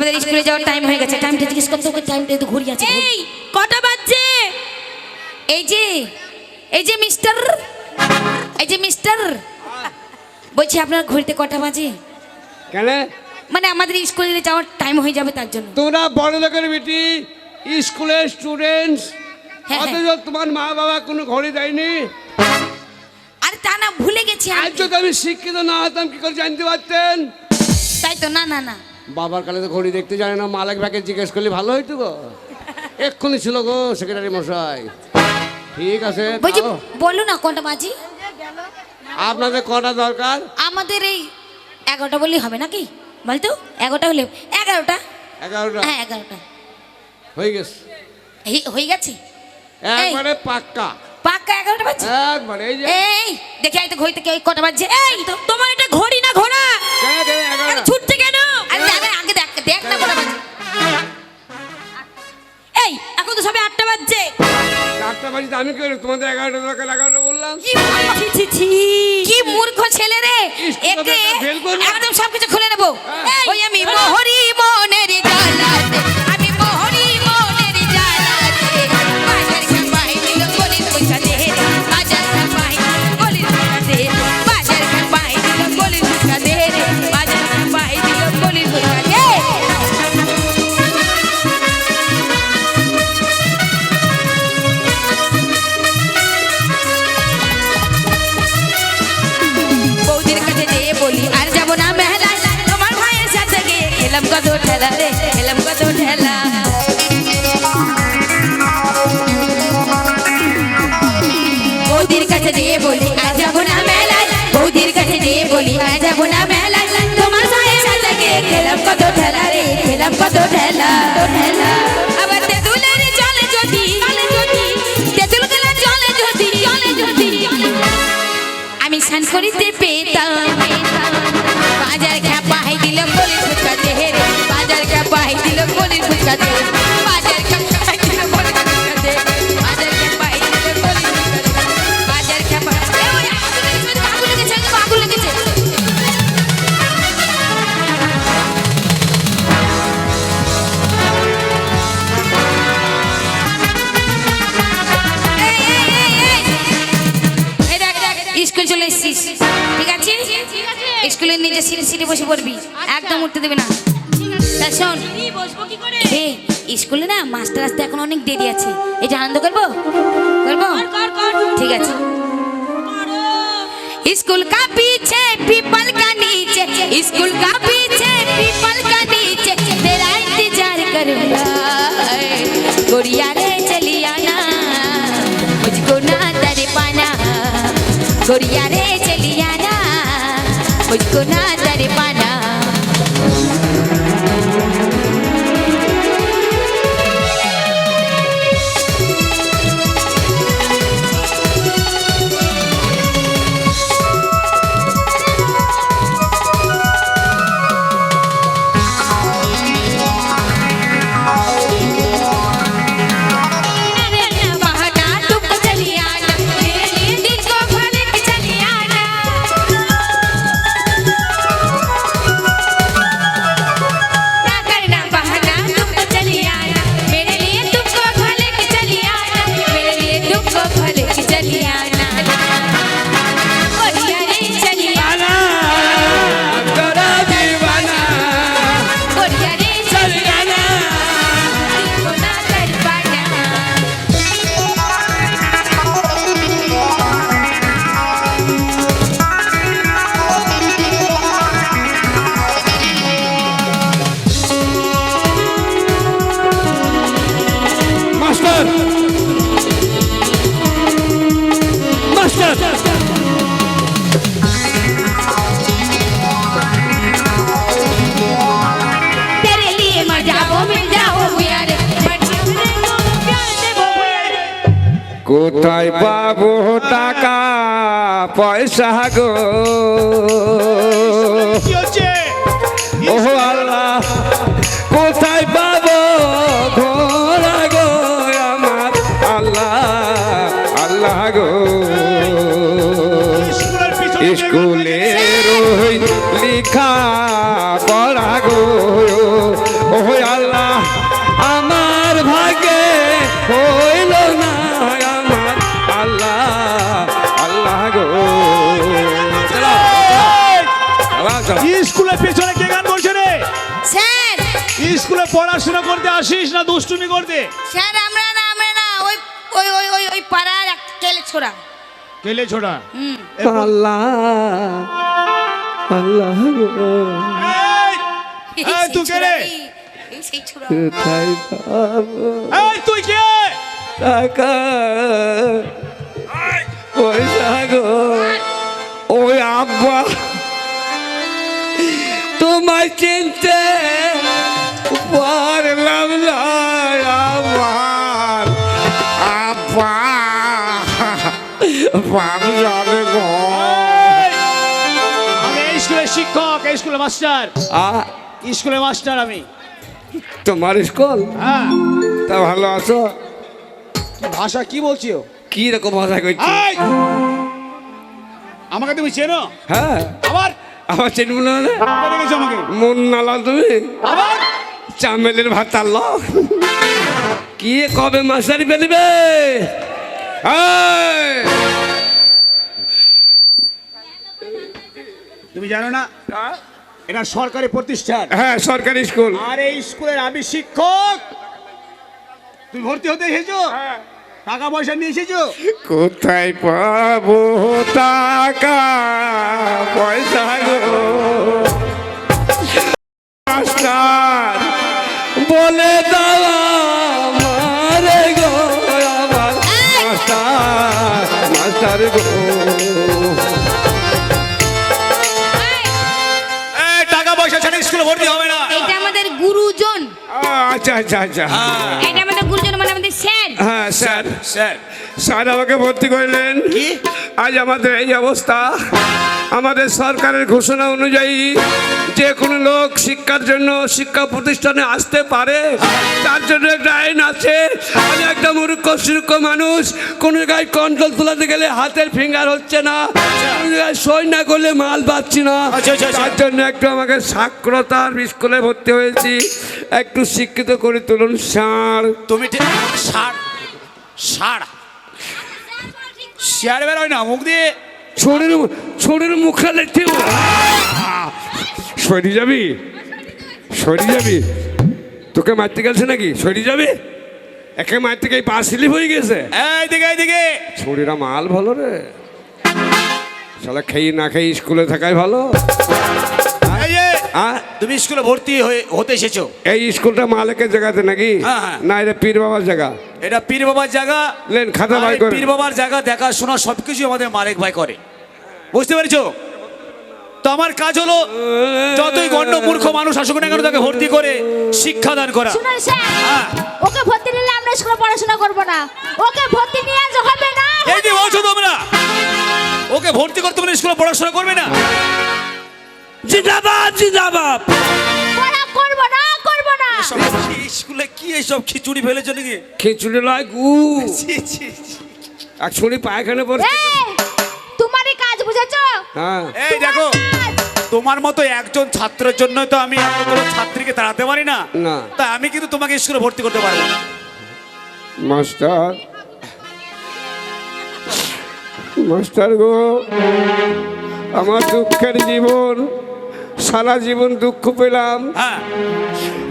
আমাদের স্কুলে যাওয়ার টাইম হয়ে গেছে। টাইমটা জিজ্ঞেস করতে ওকে টাইমটা একটু ঘুরিয়ে আছে। এই কটা বাজছে? এই যে এই যে মিস্টার এই যে মিস্টার বলছি আপনার ঘড়িতে কটা বাজে? কেন মানে আমাদের স্কুলে যাওয়ার টাইম হয়ে যাবে তার জন্য। তোমরা বড় লোকের বেটি স্কুলের স্টুডেন্টস হ্যাঁ, অথচ তোমার মা বাবা কোনো ঘড়ি দেয়নি? আর তা না ভুলে গেছি আমি। আজ যদি আমি শিক্ষিত না হতাম কি করে জানতে পারতেন? তাই তো না না না। বাবার কালে তো ঘড়ি দেখতে জানে না মালিক ভাইকে জিজ্ঞেস করলে ভালো হইতো গো। এক্ষুনি ছিল গো সেক্রেটারি মশাই। ঠিক আছে বলছি তাও বলো না কটা বাজি? আপনাদের কটা দরকার? আমাদের এই এগারোটা বললেই হবে নাকি? বলতো এগারোটা হলে এগারোটা। এগারোটা? হ্যাঁ এগারোটা। হয়ে গেছে। হয়ে গেছে? একবারে পাক্কা। পাক্কা এগারোটা বাজছে একবারে এই দেখে আই তো ঘড়িতে কটা বাজছে এই তোমার এটা ঘড়ি না ঘোড়া? এখন তো সবে আটটা বাজছে? চারটা বাজিতে আমি কি তোমাদের এগারোটা দরকার এগারোটা বললাম। ছি, ছি, ছি। কি মূর্খ ছেলে রে? একে। একদম সবকিছু খুলে নেব। কাছে বলি না মেলায়। বৌদির কাছে বলি না মেলায়। তোমার সাথে খেলাম কত ঠেলা রে, খেলাম কত ঠেলা ঠেলা আমি করিতে পেতাম। বাজার দিল বলির ফুচকাতে রে, বাজার দিল ফুচকাতে বাজার সিটে সিটে বসে পড়বি একদম উঠতে দেবে না তা শোন কি বসবো কি করে এই স্কুলে না মাস্টার আসতে এখন অনেক দেরি আছে এটা আনন্দ করবো করবো কর কর ঠিক আছে स्कूल का पीछे पीपल का नीचे स्कूल का पीछे पीपल का नीचे तेरा इंतजार करूंगा गुड़िया रे चली आना मुझको ना दर पाना गुड़िया रे चली आना मुझको ना दर पाना কোথায় পাবো টাকা পয়সা গো। ও আল্লাহ কোথায় পাবো ঘোরা গো আমার আল্লাহ আল্লাহ গো। স্কুলের ওই পড়াশোনা করতে আসিস না দুষ্টুমি করতে? স্যার আমরা না আমরা না ওই ওই ওই ওই ওই পাড়ার এক কেলে ছোড়া। কেলে ছোড়া? হুম। আল্লাহ আল্লাহ গো, এই, এই, তুই কে রে? এই সেই ছোড়া এই তুই কে? টাকা পয়সা গো। ওই আব্বা তোমার চিনতে আমি এই স্কুলের শিক্ষক এই স্কুলের মাস্টার। স্কুলের মাস্টার আমি। তোমার স্কুল? হ্যাঁ। তা ভালো আছো? ভাষা কি কি রকম ভাষা আমাকে তুমি চেনো? হ্যাঁ। আবার? চিনব না আমাকে? মন নালা তুমি? আবার? চামেলের ভাত আনল। কি কবে মাস্টারি ফেলিবে? এই! তুমি জানো না? এটা সরকারি প্রতিষ্ঠান। হ্যাঁ সরকারি স্কুল। আর এই স্কুলের আমি শিক্ষক তুমি ভর্তি হতে এসেছ? টাকা পয়সা নিয়ে এসেছ? কোথায় পাবো টাকা পয়সা গো? মাস্টার বলে দাও আমারে গো আমার মাস্টার মাস্টার গো। আচ্ছা আচ্ছা আচ্ছা। এটা আমাদের গুরুজন মানে আমাদের স্যার। হ্যাঁ স্যার স্যার। স্যার আমাকে ভর্তি করলেন। আজ আমাদের এই অবস্থা। আমাদের সরকারের ঘোষণা অনুযায়ী যে কোনো লোক শিক্ষার জন্য শিক্ষা প্রতিষ্ঠানে আসতে পারে তার জন্য একটা আইন আছে। আমি একটা মূর্খ সুরক্ষ মানুষ কোনো জায়গায় কন্ট্রোল তোলাতে গেলে হাতের ফিঙ্গার হচ্ছে না কোনো জায়গায় সই না করলে মাল পাচ্ছি না। আচ্ছা, আচ্ছা, আচ্ছা। তার জন্য একটু আমাকে সাক্ষরতার স্কুলে ভর্তি হয়েছি। একটু শিক্ষিত করে তুলুন স্যার তুমি ষাট ষাট শেয়ার বেরোয় না মুখ দিয়ে। ছোড়ের ছোড়ের মুখে লেখতে সরি যাবি? সরি যাবি? তোকে মারতে গেছে নাকি? সরি যাবি? একে মারতে গিয়ে পা স্লিপ হয়ে গেছে। এই দিকে এই দিকে। মাল ভালো রে। শালা খেয়ে না খেয়ে স্কুলে থাকাই ভালো। তুমি স্কুলে ভর্তি হয়ে হতে এসেছ। এই স্কুলটা মালিকের জায়গাতে নাকি? হ্যাঁ, হ্যাঁ। না এটা পীর বাবার জায়গা। এটা পীর বাবার জায়গা। লেন খাতা করে পীর বাবার জায়গা দেখাশোনা সবকিছু আমাদের মালিক ভাই করে। বুঝতে পেরেছ? তো আমার কাজ হলো যতই গণ্ড মূর্খ মানুষ আসুক না কেন তাকে ভর্তি করে শিক্ষাদান করা। শুনুন স্যার হ্যাঁ। ওকে ভর্তি নিলে আমরা স্কুলে পড়াশোনা করব না। ওকে ভর্তি নিয়ে আজ হবে না। এই যে বলছো তোমরা ওকে ভর্তি করতে মানে স্কুলে পড়াশোনা করবে না? জিন্দাবাদ জিন্দাবাদ। এসব স্কুলে কি এইসব খিচুড়ি ফেলেছো নাকি? খিচুড়ি লয় গু। ছি, ছি, ছি। এক পড়ছে। তোমারই কাজ বুঝেছ? হ্যাঁ। এই দেখো তোমার মতো একজন ছাত্রের জন্য তো আমি এতগুলো ছাত্রীকে তাড়াতে পারি না। না। তাই আমি কিন্তু তোমাকে স্কুলে ভর্তি করতে পারব। না মাস্টার। মাস্টার গো আমার দুঃখের জীবন। সারা জীবন দুঃখ পেলাম। হ্যাঁ।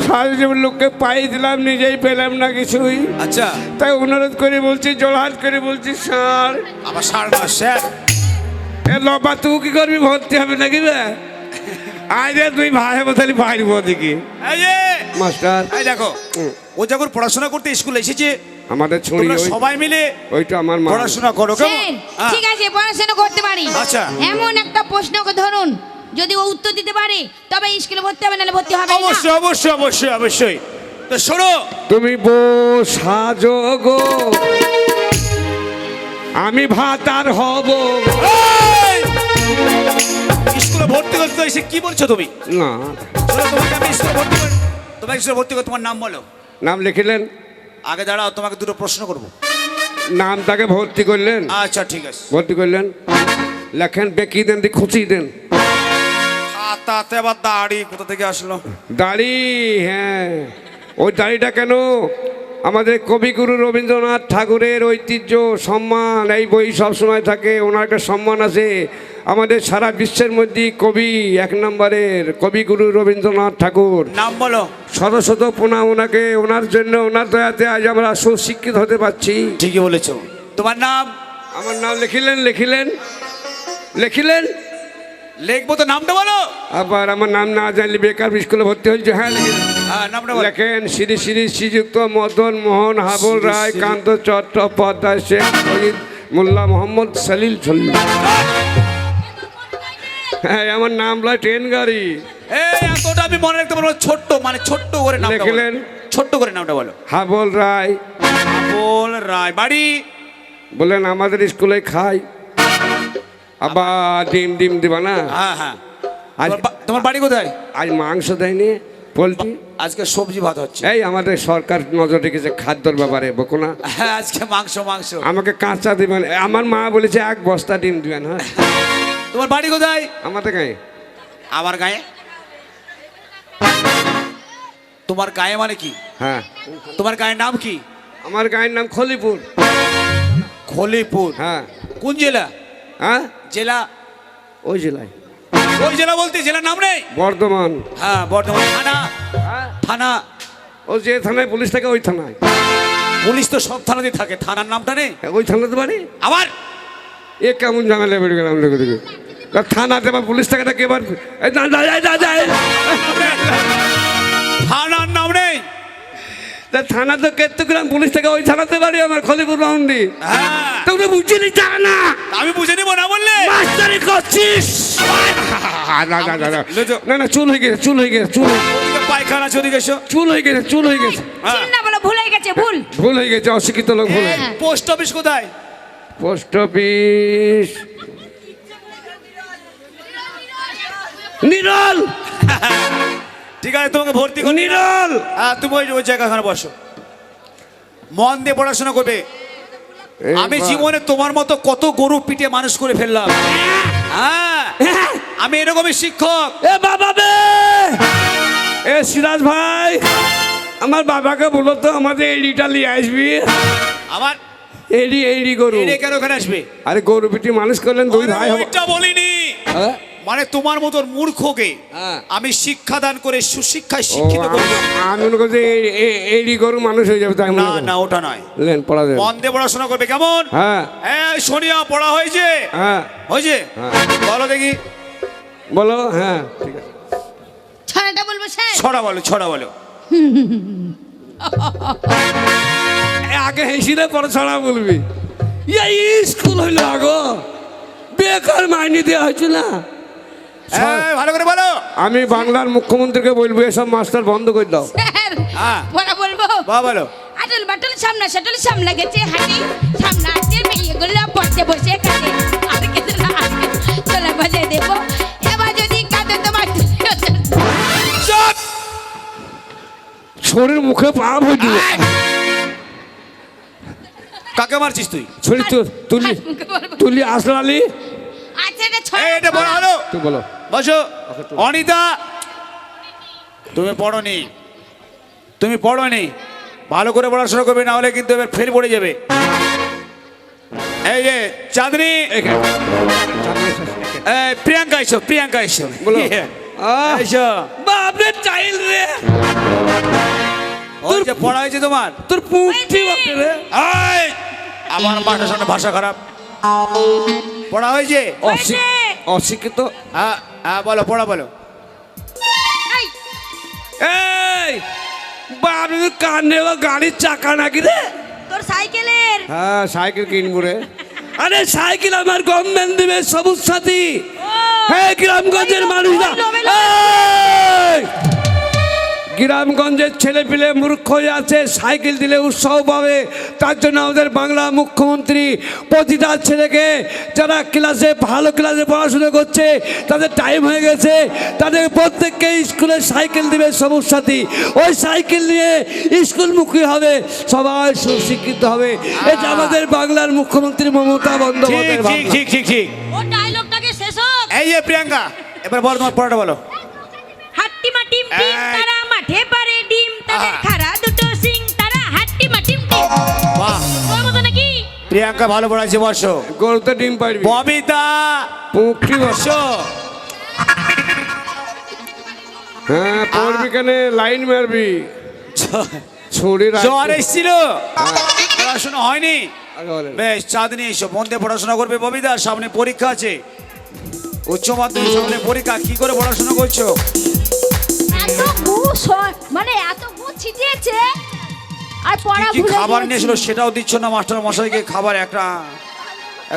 সারা জীবন লোককে পাই দিলাম নিজেই পেলাম না কিছুই। আচ্ছা। তাই অনুরোধ করে বলছি জোড়হাত করে বলছি স্যার। আবার সার না স্যার। এ লবা তুই কি করবি? ভর্তি হবে নাকি আয় রে তুই ভাই বাইরব দেখি। মাস্টার। এই দেখো ও যখন পড়াশোনা করতে স্কুলে এসেছে আমাদের ছড়ি সবাই মিলে ওইটা আমার পড়াশোনা করো কেমন? হ্যাঁ। ঠিক আছে পড়াশোনা করতে পারি। আচ্ছা। এমন একটা প্রশ্নকে ধরুন যদি ও উত্তর দিতে পারে তবে স্কুলে ভর্তি হবে নাহলে ভর্তি হবে না। অবশ্যই অবশ্যই অবশ্যই অবশ্যই। তো শোনো। তুমি বউ সাজো গো। আমি ভাত আর হব স্কুলে ভর্তি করতে এসে কি বলছো তুমি? না। শোনো, তোমাকে আমি স্কুলে ভর্তি করে তোমাকে স্কুলে ভর্তি করে তোমার নাম বলো। নাম লিখিলেন? আগে দাঁড়াও তোমাকে দুটো প্রশ্ন করব। নামটাকে ভর্তি করলেন? আচ্ছা ঠিক আছে। ভর্তি করলেন? লেখেন বেকি দেন দি খুঁচি দেন। তাতে আবার দাড়ি কোথা থেকে আসলো? দাড়ি হ্যাঁ। ওই দাড়িটা কেন? আমাদের কবিগুরু রবীন্দ্রনাথ ঠাকুরের ঐতিহ্য সম্মান এই বই সবসময় থাকে ওনার একটা সম্মান আছে। আমাদের সারা বিশ্বের মধ্যে কবি এক নম্বরের কবিগুরু রবীন্দ্রনাথ ঠাকুর। নাম বলো। শত প্রণাম ওনাকে ওনার জন্য ওনার দয়াতে আজ আমরা সুশিক্ষিত হতে পারছি। ঠিকই বলেছ। তোমার নাম? আমার নাম লিখিলেন লিখিলেন লিখিলেন? লিখব তো নামটা বলো। আবার আমার নাম না জানলে বেকার স্কুলে ভর্তি হয়েছে হ্যাঁ? হ্যাঁ নামটা বলো। লেখেন শ্রী শ্রী শ্রীযুক্ত মদন মোহন হাবুল রায় কান্ত চট্টোপাধ্যায় শেখ শহীদ মোল্লা মোহাম্মদ সলিল সলিল হ্যাঁ আমার নাম লয় ট্রেন গাড়ি। এই এতটা আমি মনে রাখতে পারব ছোট্ট মানে ছোট্ট করে নামটা বলো। লিখলেন? ছোট্ট করে নামটা বলো। হাবল রায়। বল রায় বাড়ি? বলেন আমাদের স্কুলে খাই। আবার ডিম ডিম দিবা না? হ্যাঁ হ্যাঁ। আজ তোমার বাড়ি কোথায়? আজ মাংস দেয়নি পোলট্রি। আজকে সবজি ভাত হচ্ছে। এই আমাদের সরকার নজর রেখেছে খাদ্যর ব্যাপারে বকুনা হ্যাঁ আজকে মাংস মাংস। আমাকে কাঁচা দিবেন আমার মা বলেছে এক বস্তা ডিম দিবেন হ্যাঁ তোমার বাড়ি কোথায়? আমাদের গায়ে। আমার গায়ে? তোমার গায়ে মানে কি? হ্যাঁ। তোমার গায়ের নাম কি? আমার গায়ের নাম খলিপুর। খলিপুর। হ্যাঁ। কোন জেলা? হ্যাঁ? জেলা? ওই জেলায়। ওই জেলা বলতে জেলার নাম নেই? বর্ধমান। হ্যাঁ বর্ধমান। থানা? হ্যাঁ। থানা? ও যে থানায় পুলিশ থাকে ওই থানায়। পুলিশ তো সব থানাতেই থাকে। থানার নামটা নেই? ওই থানাতে পারি? আবার? এ কেমন জানালে বেড়ে গেলাম দেখে দেখে। থানাতে বা পুলিশ থাকে না, না, না, তা থানা তো কেত্তগ্রাম পুলিশ থেকে ওই থানাতে বাড়ি আমার খলিপুর রাউন্ডি হ্যাঁ। বুঝে বুঝিনি তা না। আমি বুঝে নিবো না বললে? মাস্টারি করছিস। না না না না। না না চুল হয়ে গেছে চুল হয়ে গেছে চুল পায়খানা চলে গেছো চুল হয়ে গেছে চুল হয়ে গেছে। হ্যাঁ। চিন্তা বলো ভুল হয়ে গেছে ভুল। ভুল হয়ে গেছে অশিক্ষিত লোক ভুল পোস্ট অফিস কোথায়? Post office. নিরল। ঠিক আছে তোমাকে ভর্তি করি নিরল! হ্যাঁ তুমি ওই ওই জায়গাখানে বসো। মন দিয়ে পড়াশোনা করবে। আমি জীবনে তোমার মতো কত গরু পিটে মানুষ করে ফেললাম। হ্যাঁ আমি এরকমই শিক্ষক। এ বাবা বে! এ সিরাজ ভাই আমার বাবাকে বলো তো আমাদের এডিটা নিয়ে আসবি? আমার এডি এডি গরু। কেন ওখানে আসবে? আরে গরু পিটি মানুষ করলেন দুই ভাই বলিনি। হ্যাঁ? মানে তোমার মতন মূর্খকে হ্যাঁ। আমি শিক্ষা দান করে সুশিক্ষায় শিক্ষিত করব আমি- আমি মনে করছি এই- গরু মানুষ হয়ে যাবে তাই না না ওটা নয়। লেন পড়া দেবে মন দিয়ে পড়াশোনা করবে কেমন? হ্যাঁ। হ্যাঁ সোনিয়া পড়া হয়েছে? হ্যাঁ। হয়েছে? হ্যাঁ। বলো দেখি। বলো হ্যাঁ ঠিক আছে। ছড়াটা বলব স্যার ছড়া বলো ছড়া বলো। আগে হেসিলে পরে ছড়া বলবি। এই স্কুল হইল আগো। বেকার মাইনে দেওয়া হয়েছে না। ভালো করে বলো। আমি বাংলার মুখ্যমন্ত্রীকে বলব এসব মাস্টার বন্ধ করে দাও। হ্যাঁ। বলব? বলো আটল বাটল সামনা সাটল সামলা গেছে হাঁটি। সামনা আছে মেয়েগুলো পড়তে বসে কাটে আর কিছু না চলে বাজে দেবো। এবার যদি কাঁদে তোমার শরীর মুখে পাপ হয়ে কাকে মারছিস তুই? শরীর তুই তুলি তুলি আসলালি আচ্ছা এটা এই, এটা বলো তুই বলো। বসো। অনিতা তুমি পড়নি। তুমি পড়নি। ভালো করে পড়াশোনা করবে না হলে কিন্তু এবার ফেল পড়ে যাবে। এই যে চাঁদনি। প্রিয়াঙ্কা এসো প্রিয়াঙ্কা এসো। বলো। ইয়ে, এসো। বাপরে চাইল রে। যে পড়া হয়েছে তোমার। তোর পুঁটি বাপরে। আমার মাঠের সামনে ভাষা খারাপ। পড়া হয়েছে? অশিক- অশিক্ষিত? হ্যাঁ হ্যাঁ বলো পড়া বলো। এই, এই বাপ কানে গাড়ির চাকা নাকি রে? তোর সাইকেলের। হ্যাঁ সাইকেল কিনবো রে। আরে সাইকেল আমার গভর্নমেন্ট দেবে সবুজ সাথী। হ্যাঁ গ্রামগঞ্জের মানুষরা। এই! গ্রামগঞ্জের ছেলে পিলে মূর্খ হয়ে আছে সাইকেল দিলে উৎসাহ পাবে। তার জন্য আমাদের বাংলা মুখ্যমন্ত্রী প্রতিটা ছেলেকে যারা ক্লাসে ভালো ক্লাসে পড়াশোনা করছে তাদের টাইম হয়ে গেছে। তাদের প্রত্যেককে স্কুলে সাইকেল দিবে সবুজ সাথী ওই সাইকেল নিয়ে স্কুলমুখী হবে সবাই সুশিক্ষিত হবে। এটা আমাদের বাংলার মুখ্যমন্ত্রী মমতা বন্দ্যোপাধ্যায় ঠিক ঠিক ঠিক ঠিক। ও ডায়লগটাকে শেষ হোক। এই যে প্রিয়াঙ্কা এবার বলো তোমার পড়াটা বলো। হাট্টি মাটিম টিম তারা তাদের আহা। দুটো সিং তারা হাট্টি মাটিম টিম বাহ তোর মতো নাকি প্রিয়াঙ্কা ভালো পড়াচ্ছে বসো গরুতে ডিম পারবি ববিতা বস বসো হ্যাঁ পড়বি কেন লাইন মারবি জ্বর এসেছিল পড়াশোনা হয়নি বেশ চাঁদনি এসো মন দিয়ে পড়াশোনা করবে ববিতা সামনে পরীক্ষা আছে উচ্চ মাধ্যমিক সামনে পরীক্ষা কি করে পড়াশোনা করছ এত গু মানে এত গু ছিটিয়েছে। আর পড়া কি ভুলে খাবার। নিয়েছিল সেটাও দিচ্ছ না মাস্টার মশাইকে? খাবার একটা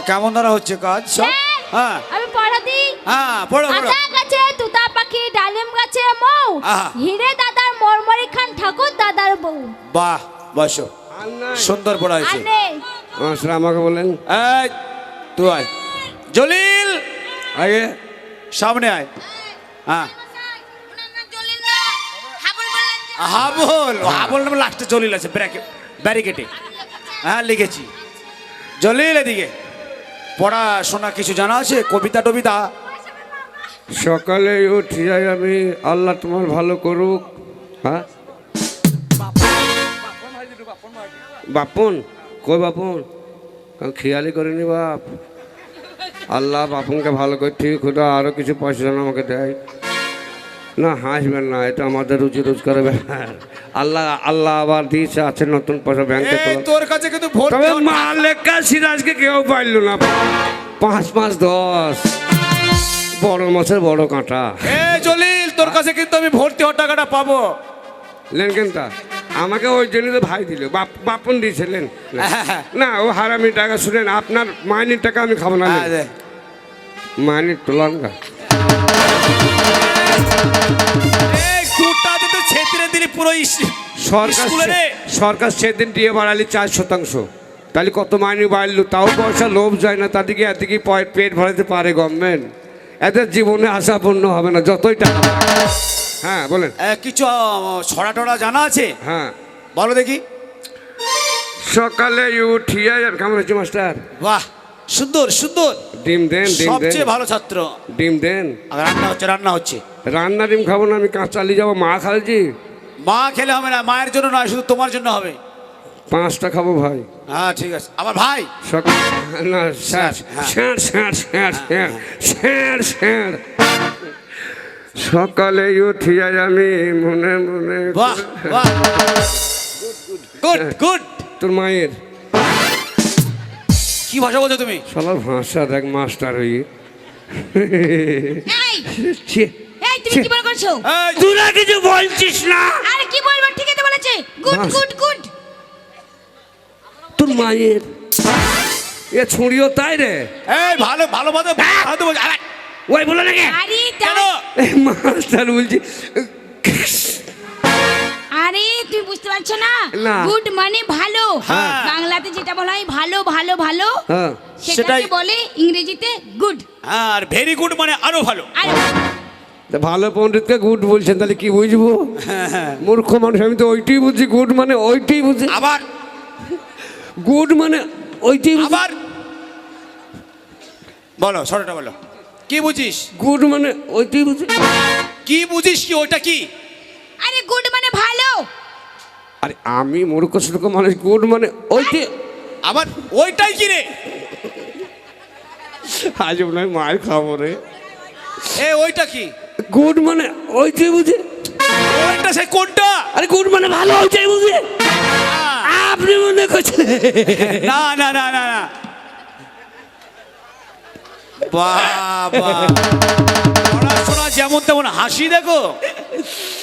কেমন দ্বারা হচ্ছে কাজ? সব স্যার, হ্যাঁ। আমি পড়া দিই। হ্যাঁ পড়ো পড়ো। আতা গাছে তুতা পাখি ডালিম গাছে মৌ। আহা। হিরে দাদার মরমরি খান ঠাকুর দাদার বউ। বাহ বসো। সুন্দর পড়া হয়েছে। নেই মাস্টার আমাকে বলেন এই তুই আয়। জলিল! আগে। সামনে আয়। হ্যাঁ। হাবল হাবল নামে লাস্টে জলিল আছে ব্র্যাকে ব্যারিকেটে হ্যাঁ লিখেছি। জলিল এদিকে। পড়াশোনা কিছু জানা আছে? কবিতা টবিতা? সকালে উঠিয়া আমি, আল্লাহ তোমার ভালো করুক। হ্যাঁ? বাপন, কই বাপন? খেয়ালি করিনি বাপ। আল্লাহ বাপনকে ভালো করে ঠিক খুদা আরও কিছু পয়সা যেন আমাকে দেয়। না হাসবেন না এটা আমাদের রুজি রোজগারের ব্যাপার। আল্লাহ আল্লাহ আবার দিয়েছে আছে নতুন পয়সা ব্যাংকে তোর কাছে কিন্তু তবে মালেকা সিরাজকে কেউ পাইল না। পাঁচ পাঁচ দশ। বড় মাছের বড় কাঁটা। এই জলিল তোর কাছে কিন্তু আমি ভর্তি হওয়ার টাকাটা পাবো। লেন কেনটা আমাকে ওই জন্য তো ভাই দিল। বাপ বাপন দিয়েছিলেন না ও হারামি টাকা শুনেন আপনার মাইনের টাকা আমি খাব না। মাইনের তোলান গা। সরকার সেদিন দিয়ে বাড়ালি চার শতাংশ। তাহলে কত মাইনে বাড়লো? তাও পয়সা লোভ যায় না তাদেরকে এদিকে পয়- পেট ভরাতে পারে গভর্নমেন্ট এদের জীবনে আশা পূর্ণ হবে না যতই টাকা হ্যাঁ বলেন। কিছু ছড়া টড়া জানা আছে? হ্যাঁ। বলো দেখি। সকালে উঠিয়া কেমন হচ্ছে মাস্টার? বাহ সুন্দর সুন্দর। ডিম দেন ডিম দেন। সবচেয়ে ভালো ছাত্র। ডিম দেন। আর রান্না হচ্ছে রান্না হচ্ছে। রান্না ডিম খাব না আমি কাঁচ চালিয়ে যাব। মা খালছি মা খেলে হবে না মায়ের জন্য নয় শুধু তোমার জন্য হবে। পাঁচটা খাব ভাই। হ্যাঁ ঠিক আছে। আবার ভাই? সকাল না sir. Sir sir sir sir sir sir. সকালে উঠিয়া আমি মনে মনে গুড গুড। তোর মায়ের। কি ভাষা বলছো তুমি? সবার ভাষা দেখ মাস্টার হয়ে এই! তুমি কি বল করছ? তোরা কিছু বলছিস না। আরে কি বলব? ঠিকই তো বলেছে। Good good good. তোর মায়ের এ ছুঁড়িও তাই রে। এই ভালো ভালো ভালো ভালো বলছো। আরে, ওই বলে নাকি আরে কেন? তা- মাস্টার বলছি আরে তুমি বুঝতে পারছ না? না। গুড মানে ভালো। হ্যাঁ। বাংলাতে যেটা বলা হয় ভালো ভালো ভালো হ্যাঁ। সেটাকে সেটাই- বলে ইংরেজিতে গুড হ্যাঁ, আর ভেরি গুড মানে আরও ভালো। আর তা ভালো পণ্ডিতকে গুড বলছেন তাহলে কি বুঝব? মূর্খ মানুষ আমি তো ওইটাই বুঝছি গুড মানে ওইটাই বুঝি। আবার। গুড মানে ওইটাই বুঝি। আবার। বলো ছোটটা বলো। কি বুঝিস? গুড মানে ওইটাই বুঝি। কি বুঝিস কি ওটা কি? আরে গুড আরে আমি মূর্খ সুর্খ মানুষ গুড মানে ওইটাই আবার ওইটাই কি রে আজ মনে হয় মায়ের খাব রে। এ ওইটা কি? গুড মানে ওইটাই বুঝে। ওইটা সে কোনটা? আরে গুড মানে ভালো ওইটাই বুঝি। আপনি মনে করছেন? না না না না না। বাবা। পড়াশোনা যেমন তেমন হাসি দেখো।